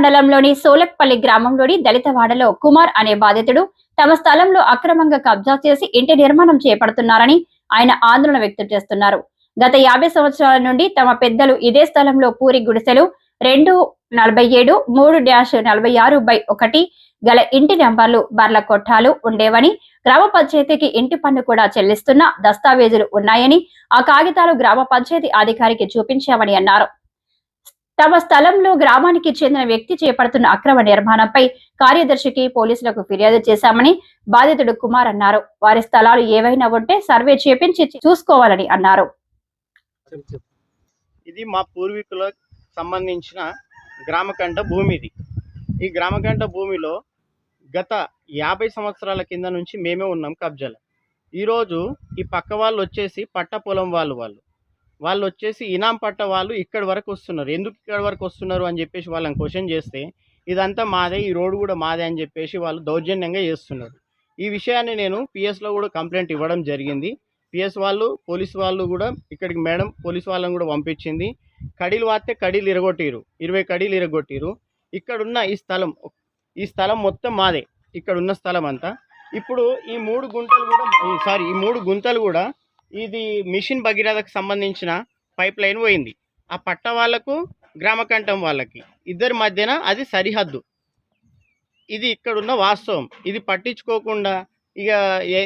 మండలంలోని సోలక్పల్లి గ్రామంలోని దళితవాడలో కుమార్ అనే బాధితుడు తమ స్థలంలో అక్రమంగా కబ్జా చేసి ఇంటి నిర్మాణం చేపడుతున్నారని ఆయన ఆందోళన వ్యక్తం చేస్తున్నారు. గత యాభై సంవత్సరాల నుండి తమ పెద్దలు ఇదే స్థలంలో పూరి గుడిసెలు రెండు నలభై ఏడు మూడు డాష్ నలభై ఆరు బై ఒకటి గల ఇంటి నెంబర్లు బర్ల కొట్టాలు ఉండేవని గ్రామ పంచాయతీకి ఇంటి పన్ను కూడా చెల్లిస్తున్న దస్తావేజులు ఉన్నాయని ఆ కాగితాలు గ్రామ పంచాయతీ అధికారికి చూపించామని అన్నారు. తమ స్థలంలో గ్రామానికి చెందిన వ్యక్తి చేపడుతున్న అక్రమ నిర్మాణంపై కార్యదర్శికి పోలీసులకు ఫిర్యాదు చేశామని బాధితుడు కుమార్ అన్నారు. వారి స్థలాలు ఏవైనా ఉంటే సర్వే చేపించి చూసుకోవాలని అన్నారు. ఇది మా పూర్వీకులకు సంబంధించిన గ్రామకంఠ భూమి ఇది. ఈ గ్రామకంఠ భూమిలో గత యాభై సంవత్సరాల కింద నుంచి మేమే ఉన్నాం కబ్జాలో. ఈరోజు ఈ పక్క వాళ్ళు వచ్చేసి పట్ట పొలం వాళ్ళు వాళ్ళు. వాళ్ళు వచ్చేసి ఇనాం పట్ట వాళ్ళు ఇక్కడి వరకు వస్తున్నారు. ఎందుకు ఇక్కడి వరకు వస్తున్నారు అని చెప్పేసి వాళ్ళని క్వశ్చన్ చేస్తే ఇదంతా మాదే ఈ రోడ్డు కూడా మాదే అని చెప్పేసి వాళ్ళు దౌర్జన్యంగా చేస్తున్నారు. ఈ విషయాన్ని నేను పిఎస్లో కూడా కంప్లైంట్ ఇవ్వడం జరిగింది. పిఎస్ వాళ్ళు పోలీస్ వాళ్ళు కూడా ఇక్కడికి మేడం పోలీస్ వాళ్ళని కూడా పంపించింది. కడీలు వాస్తే కడీలు ఇరగొట్టిరు. ఇరవై కడీలు ఇరగొట్టిరు. ఇక్కడున్న ఈ స్థలం ఈ స్థలం మొత్తం మాదే. ఇక్కడ ఉన్న స్థలం అంతా. ఇప్పుడు ఈ మూడు గుంటలు కూడా సారీ ఈ మూడు గుంతలు కూడా ఇది మిషన్ భగీరథకు సంబంధించిన పైప్ లైన్ పోయింది. ఆ పట్ట వాళ్ళకు గ్రామకంఠం వాళ్ళకి. ఇద్దరి మధ్యన అది సరిహద్దు. ఇది ఇక్కడున్న వాస్తవం. ఇది పట్టించుకోకుండా ఇక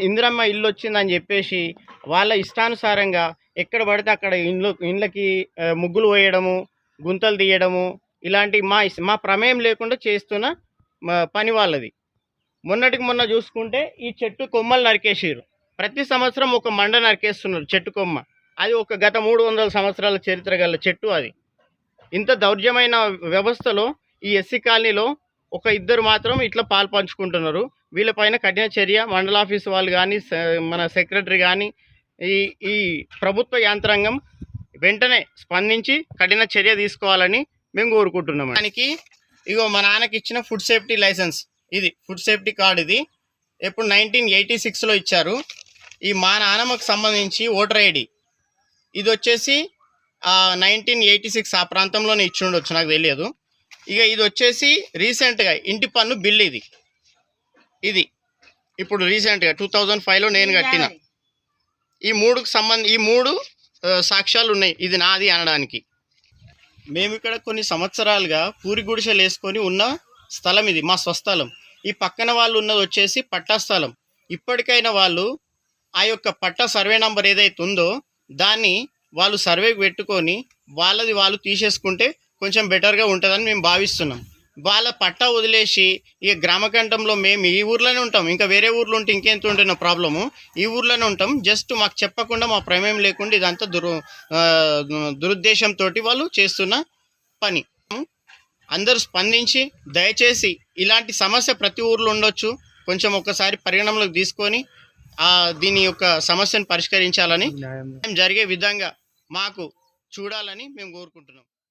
ఇందిరమ్మ ఇల్లు వచ్చిందని చెప్పేసి వాళ్ళ ఇష్టానుసారంగా ఎక్కడ పడితే అక్కడ ఇండ్లు ఇండ్లకి ముగ్గులు వేయడము గుంతలు తీయడము ఇలాంటి మా ఇస్- మా ప్రమేయం లేకుండా చేస్తున్న పని వాళ్ళది. మొన్నటికి మొన్న చూసుకుంటే ఈ చెట్టు కొమ్మలు నరికేసారు ప్రతి సంవత్సరం ఒక మండ నరికేస్తున్నారు చెట్టు కొమ్మ. అది ఒక గత మూడు వందల సంవత్సరాల చరిత్ర గల చెట్టు అది. ఇంత దౌర్జమైన వ్యవస్థలో ఈ ఎస్సీ కాలనీలో ఒక ఇద్దరు మాత్రం ఇట్లా పాలు పంచుకుంటున్నారు. వీళ్ళపైన కఠిన చర్య మండల ఆఫీస్ వాళ్ళు కానీ మన సెక్రటరీ కానీ ఈ ఈ ప్రభుత్వ యంత్రాంగం వెంటనే స్పందించి కఠిన చర్య తీసుకోవాలని మేము కోరుకుంటున్నాం దానికి ఇగో మా నాన్నకి ఇచ్చిన ఫుడ్ సేఫ్టీ లైసెన్స్. ఇది ఫుడ్ సేఫ్టీ కార్డు ఇది. ఎప్పుడు నైన్టీన్ ఎయిటీ సిక్స్లో ఇచ్చారు. ఈ మా నాన్నమ్మకు సంబంధించి ఓటర్ ఐడి. ఇది వచ్చేసి నైన్టీన్ ఎయిటీ సిక్స్ ఆ ప్రాంతంలోనే ఇచ్చి ఉండొచ్చు నాకు తెలియదు. ఇక ఇది వచ్చేసి రీసెంట్గా ఇంటి పన్ను బిల్ ఇది. ఇది. ఇప్పుడు రీసెంట్గా టూ థౌజండ్ ఫైవ్లో నేను కట్టిన. ఈ మూడుకు సంబంధ ఈ మూడు సాక్ష్యాలు ఉన్నాయి. ఇది నాది అనడానికి. మేము ఇక్కడ కొన్ని సంవత్సరాలుగా పూరి గుడిసెలు వేసుకొని ఉన్న స్థలం ఇది మా స్వస్థలం. ఈ పక్కన వాళ్ళు ఉన్నది వచ్చేసి పట్టా స్థలం. ఇప్పటికైనా వాళ్ళు ఆ యొక్క పట్టా సర్వే నంబర్ ఏదైతే ఉందో దాన్ని వాళ్ళు సర్వేకి పెట్టుకొని వాళ్ళది వాళ్ళు తీసేసుకుంటే కొంచెం బెటర్గా ఉంటుందని మేము భావిస్తున్నాం. వాళ్ళ పట్టా వదిలేసి ఇక గ్రామకంఠంలో మేము ఈ ఊర్లోనే ఉంటాం. ఇంకా వేరే ఊర్లో ఉంటే ఇంకెంత ఉంటున్న ప్రాబ్లము. ఈ ఊర్లోనే ఉంటాం. జస్ట్ మాకు చెప్పకుండా మా ప్రమేయం లేకుండా ఇదంతా దురు దురుద్దేశంతో వాళ్ళు చేస్తున్న పని. అందరూ స్పందించి దయచేసి ఇలాంటి సమస్య ప్రతి ఊర్లో ఉండొచ్చు. కొంచెం ఒకసారి పరిగణనలోకి తీసుకొని దీని యొక్క సమస్యను పరిష్కరించాలని జరిగే విధంగా మాకు చూడాలని మేము కోరుకుంటున్నాం.